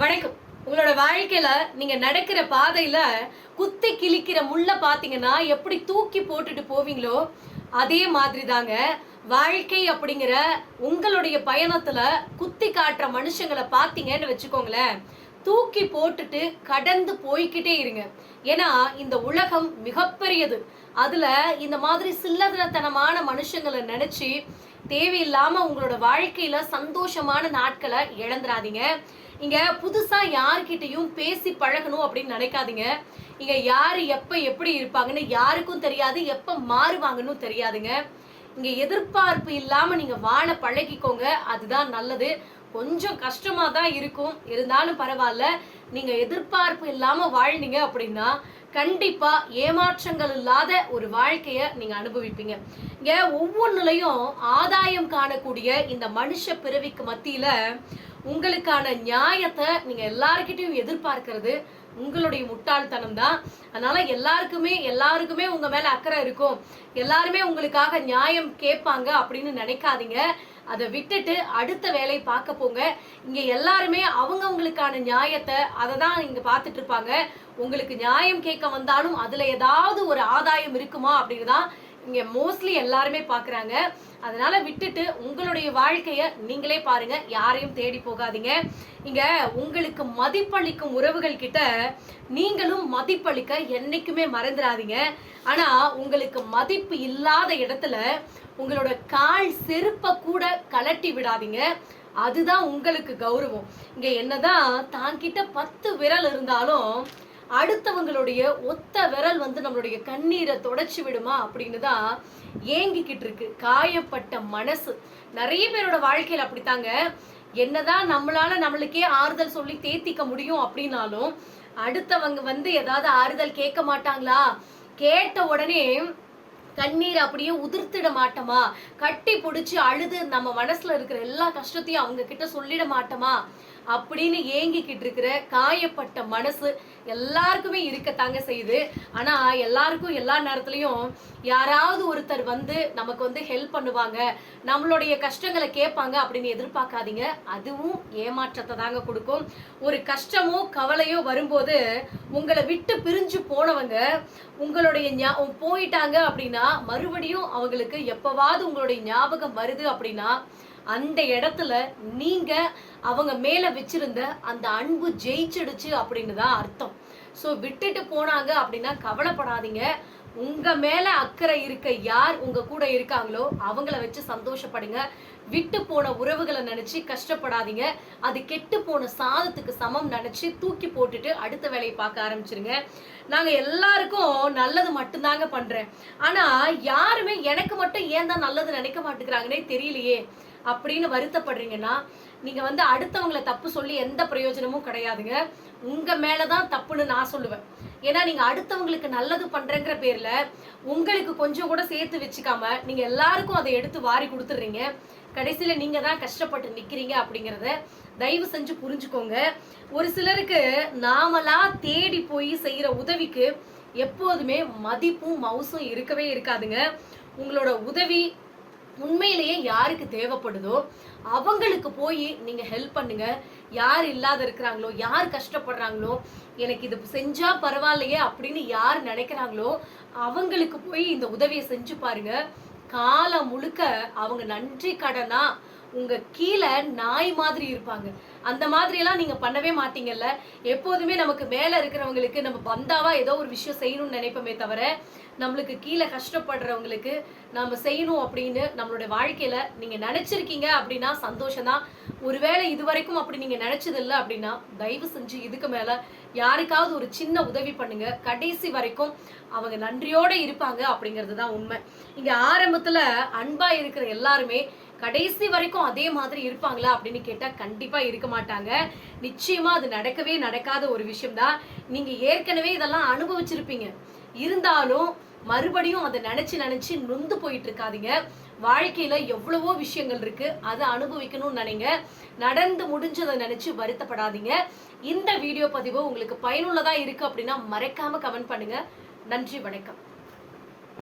வணக்கம். உங்களோட வாழ்க்கையில நீங்க நடக்கிற பாதையில குத்தி கிழிக்கிற முள்ள பாத்தீங்கன்னா எப்படி தூக்கி போட்டுட்டு போவீங்களோ அதே மாதிரி தாங்க வாழ்க்கை அப்படிங்கிற உங்களுடைய பயணத்துல குத்தி காட்டுற மனுஷங்களை பாத்தீங்கன்னு வச்சுக்கோங்களேன். தூக்கி போட்டுட்டு கடந்து போய்கிட்டே இருங்க. ஏன்னா இந்த உலகம் மிகப்பெரியது. அதுல இந்த மாதிரி சில்லறத்தனமான மனுஷங்களை நினைச்சு தேவையில்லாம உங்களோட வாழ்க்கையில சந்தோஷமான நாட்களை இழந்துடாதீங்க இங்க புதுசா யார்கிட்டயும் பேசி பழகணும் அப்படின்னு நினைக்காதீங்க. இங்க யாரு எப்ப எப்படி இருப்பாங்கன்னு யாருக்கும் தெரியாது எப்ப மாறுவாங்கன்னு தெரியாதுங்க. இங்க எதிர்பார்ப்பு இல்லாம நீங்க வாழ பழகிக்கோங்க அதுதான் நல்லது. கொஞ்சம் கஷ்டமா தான் இருக்கும். இருந்தாலும் பரவாயில்ல. நீங்க எதிர்பார்ப்பு இல்லாம வாழ்ந்தீங்க அப்படின்னா கண்டிப்பா ஏமாற்றங்கள் இல்லாத ஒரு வாழ்க்கைய நீங்க அனுபவிப்பீங்க. இங்க ஒவ்வொன்றுலையும் ஆதாயம் காணக்கூடிய இந்த மனுஷ பிறவிக்கு மத்தியில உங்களுக்கான நியாயத்தை நீங்க எல்லார்கிட்டையும் எதிர்பார்க்கறது உங்களுடைய முட்டாள்தனம் தான். அதனால எல்லாருக்குமே எல்லாருக்குமே உங்க மேல அக்கறை இருக்கும். எல்லாருமே உங்களுக்காக நியாயம் கேட்பாங்க அப்படின்னு நினைக்காதீங்க. அதை விட்டுட்டு அடுத்த வேலையை பார்க்க போங்க. இங்க எல்லாருமே அவங்கவங்களுக்கான நியாயத்தை அதை தான் இங்க பார்த்துட்டு இருப்பாங்க. உங்களுக்கு நியாயம் கேட்க வந்தாலும் அதுல ஏதாவது ஒரு ஆதாயம் இருக்குமா அப்படின்னு தான் இங்கே மோஸ்ட்லி எல்லாருமே பார்க்குறாங்க அதனால விட்டுட்டு உங்களுடைய வாழ்க்கையை நீங்களே பாருங்க. யாரையும் தேடி போகாதீங்க. இங்க உங்களுக்கு மதிப்பளிக்கும் உறவுகள் கிட்ட நீங்களும் மதிப்பளிக்க என்னைக்குமே மறந்துடாதீங்க. ஆனா உங்களுக்கு மதிப்பு இல்லாத இடத்துல உங்களோட கால் செருப்பை கூட கலட்டி விடாதீங்க. அதுதான் உங்களுக்கு கௌரவம். இங்க என்னதான் தாங்கிட்ட பத்து விரல் இருந்தாலும் அடுத்தவங்களுடைய ஒத்த விரல் வந்து நம்மளுடைய கண்ணீரை தொடச்சி விடுமா அப்படின்னு தான் ஏங்கிக்கிட்டு இருக்கு. காயப்பட்ட மனசு. நிறைய பேரோட வாழ்க்கையில் அப்படித்தாங்க. என்னதான் நம்மளால நம்மளுக்கே ஆறுதல் சொல்லி தேத்திக்க முடியும் அப்படின்னாலும் அடுத்தவங்க வந்து ஏதாவது ஆறுதல் கேட்க மாட்டாங்களா? கேட்ட உடனே கண்ணீர் அப்படியே உதிர்த்திட மாட்டோமா? கட்டி பிடிச்சி அழுது நம்ம மனசுல இருக்கிற எல்லா கஷ்டத்தையும் அவங்க கிட்ட சொல்லிட மாட்டோமா? அப்படின்னு ஏங்கிக்கிட்டு இருக்கிற காயப்பட்ட மனசு எல்லாருக்குமே இருக்கத்தாங்க செய்யுது. ஆனா எல்லாருக்கும் எல்லா நேரத்துலயும் யாராவது ஒருத்தர் வந்து நமக்கு வந்து ஹெல்ப் பண்ணுவாங்க நம்மளுடைய கஷ்டங்களை கேட்பாங்க அப்படின்னு எதிர்பார்க்காதீங்க. அதுவும் ஏமாற்றத்தை தாங்க கொடுக்கும். ஒரு கஷ்டமோ கவலையோ வரும்போது உங்களை விட்டு பிரிஞ்சு போனவங்க உங்களுடைய போயிட்டாங்க அப்படின்னா மறுபடியும் அவங்களுக்கு எப்பவாவது உங்களுடைய ஞாபகம் வருது அப்படின்னா அந்த இடத்துல நீங்க அவங்க மேல வச்சிருந்த அந்த அன்பு ஜெயிச்சிடுச்சு அப்படின்னு தான் அர்த்தம். ஸோ விட்டுட்டு போனாங்க அப்படின்னா கவலைப்படாதீங்க. உங்க மேல அக்கறை இருக்க யார் உங்க கூட இருக்காங்களோ அவங்கள வச்சு சந்தோஷப்படுங்க. விட்டு போன உறவுகளை நினைச்சு கஷ்டப்படாதீங்க. அது கெட்டு போன சாதத்துக்கு சமம் நினைச்சு தூக்கி போட்டுட்டு அடுத்த வேலையை பார்க்க ஆரம்பிச்சிருங்க. நாங்க எல்லாருக்கும் நல்லது மட்டும்தாங்க பண்றேன். ஆனா யாருமே எனக்கு மட்டும் ஏன் தான் நல்லது நினைக்க மாட்டேங்கிறாங்கன்னே தெரியலையே. அப்படின்னு வருத்தப்படுறீங்கன்னா நீங்க வந்து அடுத்தவங்களை தப்பு சொல்லி எந்த பிரயோஜனமும் கிடையாதுங்க. உங்க மேலதான் தப்புன்னு நான் சொல்லுவேன். ஏன்னா நீங்க அடுத்தவங்களுக்கு நல்லது பண்றேங்கிற பேர்ல உங்களுக்கு கொஞ்சம் கூட சேர்த்து வச்சுக்காம நீங்க எல்லாருக்கும் அதை எடுத்து வாரி கொடுத்துடுறீங்க. கடைசியில நீங்க தான் கஷ்டப்பட்டு நிக்கிறீங்க அப்படிங்கறத தயவு செஞ்சு புரிஞ்சுக்கோங்க. ஒரு சிலருக்கு நாமளா தேடி போய் செய்யற உதவிக்கு எப்போதுமே மதிப்பும் மவுசும் இருக்கவே இருக்காதுங்க. உங்களோட உதவி உண்மையிலேயே யாருக்கு தேவைப்படுதோ அவங்களுக்கு போய் நீங்க ஹெல்ப் பண்ணுங்க. யார் இல்லாத இருக்கிறாங்களோ யார் கஷ்டப்படுறாங்களோ எனக்கு இது செஞ்சா பரவாயில்லையே அப்படின்னு யார் நினைக்கிறாங்களோ அவங்களுக்கு போய் இந்த உதவியை செஞ்சு பாருங்க. காலம் முழுக்க அவங்க நன்றி கடனா உங்க கீழே நாய் மாதிரி இருப்பாங்க. அந்த மாதிரி எல்லாம் நீங்க பண்ணவே மாட்டீங்கல்ல. எப்போதுமே நமக்கு மேல இருக்கிறவங்களுக்கு நம்ம பந்தாவா ஏதோ ஒரு விஷயம் செய்யணும்னு நினைப்போமே தவிர நம்மளுக்கு கீழே கஷ்டப்படுறவங்களுக்கு நம்ம செய்யணும் அப்படின்னு நம்மளோட வாழ்க்கையில நீங்க நினைச்சிருக்கீங்க அப்படின்னா சந்தோஷம் தான் ஒருவேளை இது வரைக்கும் அப்படி நீங்க நினைச்சது இல்லை அப்படின்னா தயவு செஞ்சு இதுக்கு மேல யாருக்காவது ஒரு சின்ன உதவி பண்ணுங்க. கடைசி வரைக்கும் அவங்க நன்றியோட இருப்பாங்க அப்படிங்கிறது தான் உண்மை. இங்க ஆரம்பத்துல அன்பா இருக்கிற எல்லாருமே கடைசி வரைக்கும் அதே மாதிரி இருப்பாங்களா அப்படின்னு கேட்டால் கண்டிப்பாக இருக்க மாட்டாங்க. நிச்சயமாக அது நடக்கவே நடக்காத ஒரு விஷயம் தான் ஏற்கனவே இதெல்லாம் அனுபவிச்சிருப்பீங்க. இருந்தாலும் மறுபடியும் அதை நினச்சி நினச்சி நொந்து போயிட்டு இருக்காதீங்க. வாழ்க்கையில எவ்வளவோ விஷயங்கள் இருக்கு. அதை அனுபவிக்கணும்னு நினைங்க. நடந்து முடிஞ்சதை நினைச்சு வருத்தப்படாதீங்க. இந்த வீடியோ பதிவு உங்களுக்கு பயனுள்ளதா இருக்கு அப்படின்னா மறக்காம கமெண்ட் பண்ணுங்க. நன்றி வணக்கம்.